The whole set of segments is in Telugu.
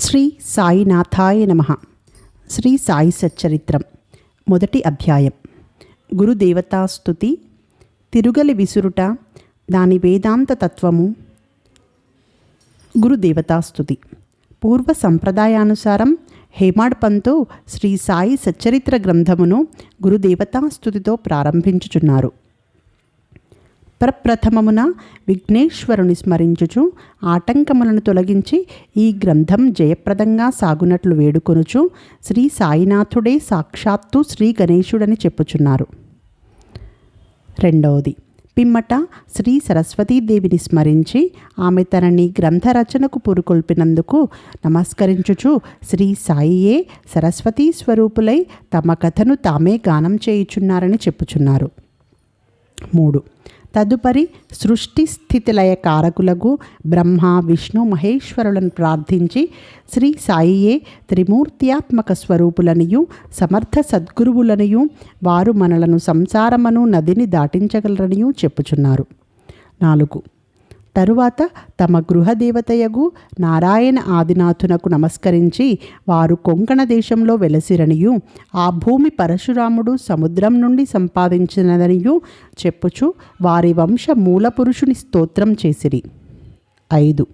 శ్రీ సాయినాథాయ నమ. శ్రీ సాయి సచ్చరిత్రం. మొదటి అధ్యాయం. గురుదేవతాస్తుతి తిరుగలి విసురుట దాని వేదాంత తత్వము. గురుదేవతాస్తుతి. పూర్వ సంప్రదాయానుసారం హేమాడ్పంతో శ్రీ సాయి సచ్చరిత్ర గ్రంథమును గురుదేవతాస్తుతితో ప్రారంభించుచున్నారు. ప్రప్రథమమున విఘ్నేశ్వరుని స్మరించుచు ఆటంకములను తొలగించి ఈ గ్రంథం జయప్రదంగా సాగునట్లు వేడుకొనుచు శ్రీ సాయినాథుడే సాక్షాత్తు శ్రీ గణేశుడని చెప్పుచున్నారు. రెండవది పిమ్మట శ్రీ సరస్వతీదేవిని స్మరించి ఆమె తనని గ్రంథ రచనకు పురుకొల్పినందుకు నమస్కరించుచు శ్రీ సాయియే సరస్వతీ స్వరూపులై తమ కథను తామే గానం చేయుచున్నారని చెప్పుచున్నారు. మూడు తదుపరి సృష్టి స్థితిలయ కారకులకు బ్రహ్మ విష్ణు మహేశ్వరులను ప్రార్థించి శ్రీ సాయియే త్రిమూర్త్యాత్మక స్వరూపులనియు సమర్థ సద్గురువులనియు వారు మనలను సంసారమను నదిని దాటించగలరనియు చెప్పుచున్నారు. నాలుగు తరువాత తమ గృహదేవతయగు నారాయణ ఆదినాథునకు నమస్కరించి వారు కొంకణ దేశంలో వెలసిరనియు ఆ భూమి పరశురాముడు సముద్రం నుండి సంపాదించినదనియు చెప్పుచు వారి వంశ మూలపురుషుని స్తోత్రం చేసిరి. ఐదు.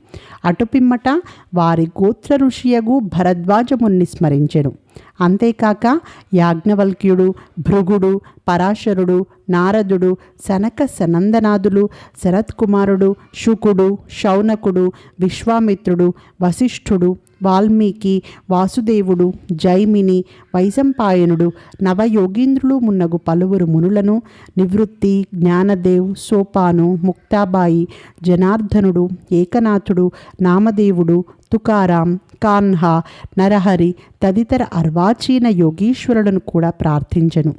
అటుపిమ్మట వారి గోత్ర ఋషియగు భరద్వాజముని స్మరించెను. అంతేకాక యాజ్ఞవల్క్యుడు భృగుడు పరాశరుడు నారదుడు శనక సనందనాథులు శరత్కుమారుడు శుకుడు శౌనకుడు విశ్వామిత్రుడు వశిష్ఠుడు వాల్మీకి వాసుదేవుడు జైమిని వైశంపాయనుడు నవయోగీంద్రులు మున్నగు పలువురు మునులను నివృత్తి జ్ఞానదేవ్ సోపాను ముక్తాబాయి జనార్దనుడు ఏకనాథుడు నామదేవుడు తుకారాం కాన్హా నరహరి తదితర అర్వాచీన యోగీశ్వరులను కూడా ప్రార్థించెను.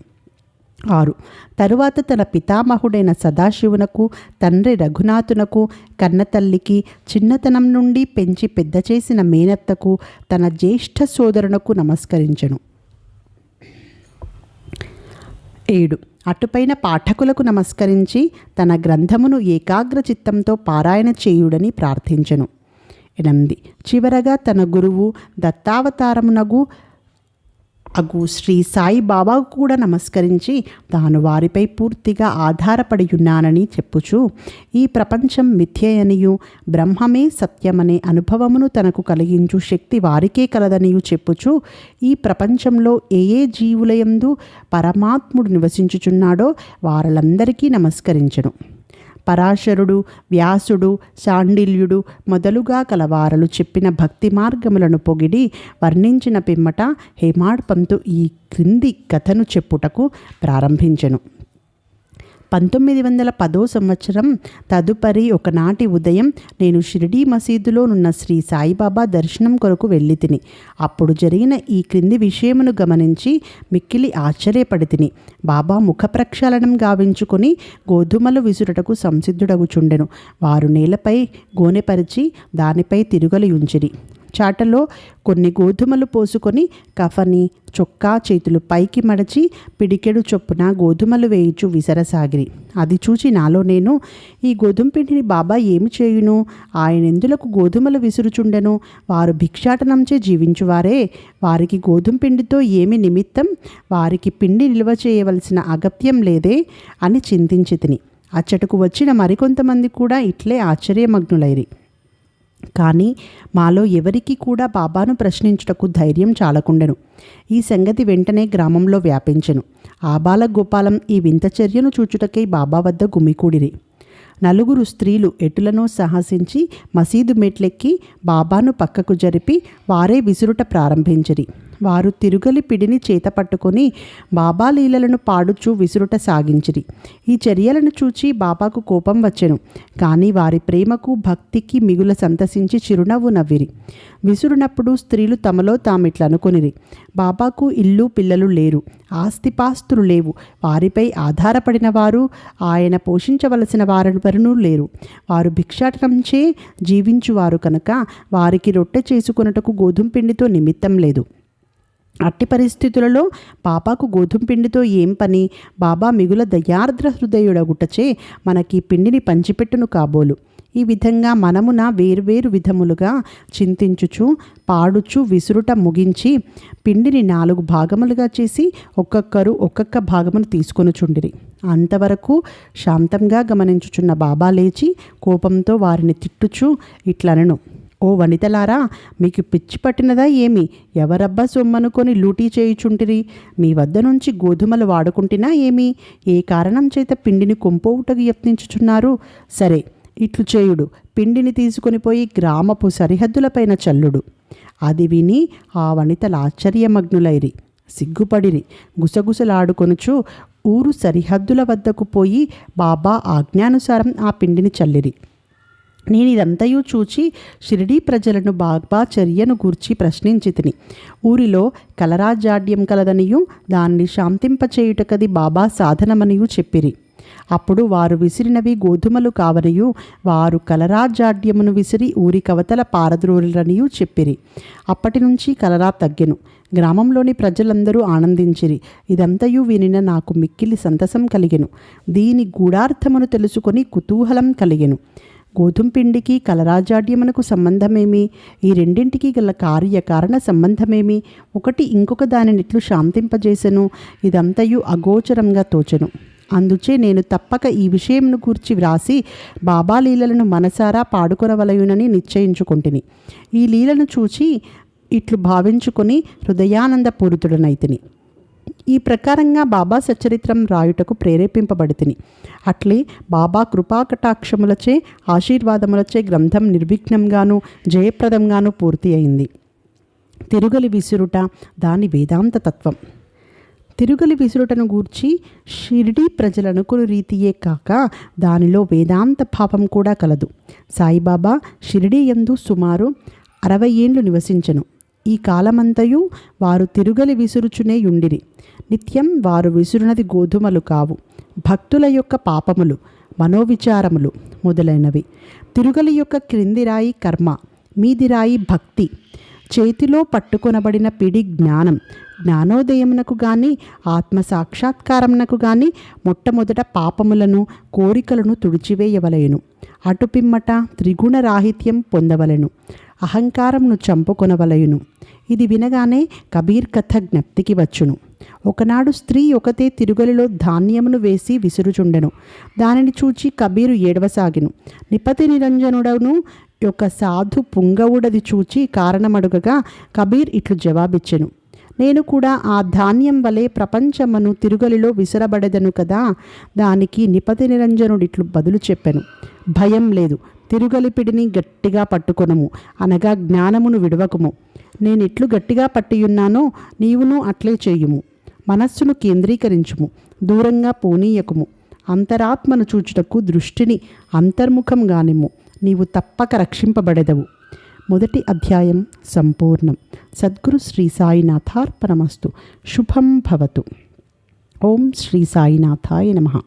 ఆరు. తరువాత తన పితామహుడైన సదాశివునకు తండ్రి రఘునాథునకు కన్నతల్లికి చిన్నతనం నుండి పెంచి పెద్ద చేసిన మేనత్తకు తన జ్యేష్ఠ సోదరునకు నమస్కరించెను. ఏడు. అటుపైన పాఠకులకు నమస్కరించి తన గ్రంథమును ఏకాగ్ర చిత్తంతో పారాయణ చేయుడని ప్రార్థించెను. ఎనిమిది. చివరగా తన గురువు దత్తావతారమునగు అగు శ్రీ సాయి బాబాకు కూడా నమస్కరించి తాను వారిపై పూర్తిగా ఆధారపడి ఉన్నానని చెప్పుచు ఈ ప్రపంచం మిథ్యయనియు బ్రహ్మమే సత్యమనే అనుభవమును తనకు కలిగించు శక్తి వారికే కలదనియు చెప్పుచు ఈ ప్రపంచంలో ఏ ఏ జీవులయందు పరమాత్ముడు నివసించుచున్నాడో వారలందరికీ నమస్కరించను. పరాశరుడు వ్యాసుడు శాండిల్యుడు మొదలుగా కలవారలు చెప్పిన భక్తి మార్గములను పొగిడి వర్ణించిన పిమ్మట హేమాడ్ పంతు ఈ క్రింది కథను చెప్పుటకు ప్రారంభించెను. పంతొమ్మిది వందల పదో సంవత్సరం తదుపరి ఒకనాటి ఉదయం నేను షిరిడీ మసీదులో నున్న శ్రీ సాయిబాబా దర్శనం కొరకు వెళ్ళి తిని అప్పుడు జరిగిన ఈ క్రింది విషయమును గమనించి మిక్కిలి ఆశ్చర్యపడి తిని బాబా ముఖ ప్రక్షాళనం గావించుకొని గోధుమలు విసురుటకు సంసిద్ధుడగుచుండెను. వారు నేలపై గోనెపరిచి దానిపై తిరుగలి ఉంచిరి చాటలో కొన్ని గోధుమలు పోసుకొని కఫని చొక్కా చేతులు పైకి మడచి పిడికెడు చొప్పున గోధుమలు వేయిచు విసరసాగిరి. అది చూచి నాలో నేను ఈ గోధుమ పిండిని బాబా ఏమి చేయును? ఆయన ఎందులకు గోధుమలు విసురుచుండెను? వారు భిక్షాటనంచే జీవించువారే. వారికి గోధుమ పిండితో ఏమి నిమిత్తం? వారికి పిండి నిల్వ చేయవలసిన అగత్యం లేదే? అని చింతించి తిని. అచ్చటకు వచ్చిన మరికొంతమంది కూడా ఇట్లే ఆశ్చర్యమగ్నులైరి. కానీ మాలో ఎవరికి కూడా బాబాను ప్రశ్నించుటకు ధైర్యం చాలకుండెను. ఈ సంగతి వెంటనే గ్రామంలో వ్యాపించెను. ఆబాల గోపాలం ఈ వింత చర్యను చూచుటకై బాబా వద్ద గుమికూడిరి. నలుగురు స్త్రీలు ఎటులను సాహసించి మసీదు మెట్లెక్కి బాబాను పక్కకు జరిపి వారే విసురుట ప్రారంభించిరి. వారు తిరుగలి పిడిని చేత పట్టుకొని బాబా లీలలను పాడుచూ విసురుట సాగించిరి. ఈ చర్యలను చూచి బాబాకు కోపం వచ్చెను. కానీ వారి ప్రేమకు భక్తికి మిగుల సంతసించి చిరునవ్వు నవ్విరి. విసురునప్పుడు స్త్రీలు తమలో తామిట్లా అనుకొనిరి. బాబాకు ఇల్లు పిల్లలు లేరు. ఆస్తిపాస్తులు లేవు. వారిపై ఆధారపడిన వారు ఆయన పోషించవలసిన వారెవరనూ లేరు. వారు భిక్షాటనంచే జీవించువారు కనుక వారికి రొట్టె చేసుకొనుటకు గోధుమ పిండితో నిమిత్తం లేదు. అట్టి పరిస్థితులలో పాపాకు గోధుమ పిండితో ఏం పని? బాబా మిగుల దయార్ద్ర హృదయుడగుటచే మనకి పిండిని పంచిపెట్టును కాబోలు. ఈ విధంగా మనమున వేర్వేరు విధములుగా చింతించుచు పాడుచు విసురుట ముగించి పిండిని నాలుగు భాగములుగా చేసి ఒక్కొక్కరు ఒక్కొక్క భాగమును తీసుకొనుచుండిరి. అంతవరకు శాంతంగా గమనించుచున్న బాబా లేచి కోపంతో వారిని తిట్టుచు ఇట్లనను ఓ వనితలారా మీకు పిచ్చి పట్టినదా ఏమి? ఎవరబ్బా సొమ్మనుకొని లూటీ చేయుచుంటిరి? మీ వద్ద నుంచి గోధుమలు వాడుకుంటున్నా ఏమి? ఏ కారణం చేత పిండిని కొంపోవుటకు యత్నించుచున్నారు? సరే ఇట్లు చేయుడు. పిండిని తీసుకొని పోయి గ్రామపు సరిహద్దులపైన చల్లుడు. అది విని ఆ వనితలు ఆశ్చర్యమగ్నులైరి. సిగ్గుపడిరి. గుసగుసలాడుకొనుచు ఊరు సరిహద్దుల వద్దకు పోయి బాబా ఆజ్ఞానుసారం ఆ పిండిని చల్లిరి. నేను ఇదంతయు చూచి షిరిడీ ప్రజలను బాబా చర్యను గూర్చి ప్రశ్నించి తిని. ఊరిలో కలరాజాడ్యం కలదనియు దాన్ని శాంతింపచేయుటకది బాబా సాధనమనియు చెప్పిరి. అప్పుడు వారు విసిరినవి గోధుమలు కావనియు వారు కలరాజాడ్యమును విసిరి ఊరి కవతల పారద్రోరులనియు చెప్పిరి. అప్పటి నుంచి కలరా తగ్గెను. గ్రామంలోని ప్రజలందరూ ఆనందించిరి. ఇదంతయు వినిన నాకు మిక్కిలి సంతసం కలిగెను. దీని గూఢార్థమును తెలుసుకొని కుతూహలం కలిగెను. గోధుమ పిండికి కలరాజాడ్యమునకు సంబంధమేమి? ఈ రెండింటికి గల కార్యకారణ సంబంధమేమి? ఒకటి ఇంకొక దానినిట్లు శాంతింపజేసెను. ఇదంతయు అగోచరంగా తోచెను. అందుచే నేను తప్పక ఈ విషయంను గూర్చి వ్రాసి బాబా లీలలను మనసారా పాడుకొనవలయునని నిశ్చయించుకుంటుని. ఈ లీలను చూచి ఇట్లు భావించుకొని హృదయానందపూరితుడనైతిని ఈ ప్రకారంగా బాబా సచరిత్రం రాయుటకు ప్రేరేపింపబడితిని. అట్లే బాబా కృపాకటాక్షములచే ఆశీర్వాదములచే గ్రంథం నిర్విఘ్నంగాను జయప్రదంగాను పూర్తి అయింది. తిరుగలి విసురుట దాని వేదాంత తత్వం తిరుగలి విసురుటను గూర్చి షిరిడీ ప్రజలనుకుని రీతియే కాక దానిలో వేదాంత భావం కూడా కలదు. సాయిబాబా షిరిడీ యందు సుమారు అరవై ఏండ్లు నివసించను. ఈ కాలమంతయు వారు తిరుగలి విసురుచునే యుండిరి. నిత్యం వారు విసురునది గోధుమలు కావు. భక్తుల యొక్క పాపములు మనోవిచారములు మొదలైనవి. తిరుగలి యొక్క క్రింది రాయి కర్మ మీది రాయి భక్తి. చేతిలో పట్టుకొనబడిన పిడి జ్ఞానం. జ్ఞానోదయమునకు గాని ఆత్మ సాక్షాత్కారమునకు గాని మొట్టమొదట పాపములను కోరికలను తుడిచివేయవలెను. అటుపిమ్మట త్రిగుణ రాహిత్యం పొందవలెను. అహంకారంను చంపుకొనవలయును ఇది వినగానే కబీర్ కథ జ్ఞప్తికి వచ్చును. ఒకనాడు స్త్రీ ఒకతే తిరుగలిలో ధాన్యమును వేసి విసురుచుండెను. దానిని చూచి కబీరు ఏడవసాగిను. నిపతి నిరంజనుడను యొక్క సాధు పుంగవుడది చూచి కారణమడుగగా కబీర్ ఇట్లు జవాబిచ్చెను. నేను కూడా ఆ ధాన్యం వలె ప్రపంచమును తిరుగలిలో విసరబడదను కదా దానికి నిపతి నిరంజనుడిట్లు బదులు చెప్పెను. భయం లేదు తిరుగలిపిడిని గట్టిగా పట్టుకొనము అనగా జ్ఞానమును విడవకుము. నేనెట్లు గట్టిగా పట్టియున్నానో నీవును అట్లే చేయుము. మనస్సును కేంద్రీకరించుము దూరంగా పోనీయకుము. అంతరాత్మను చూచుటకు దృష్టిని అంతర్ముఖం గానిము నీవు తప్పక రక్షింపబడెదవు. మొదటి అధ్యాయం సంపూర్ణం. సద్గురు శ్రీ సాయినాథార్పణమస్తు. శుభం భవతు. ఓం శ్రీ సాయినాథాయ నమః.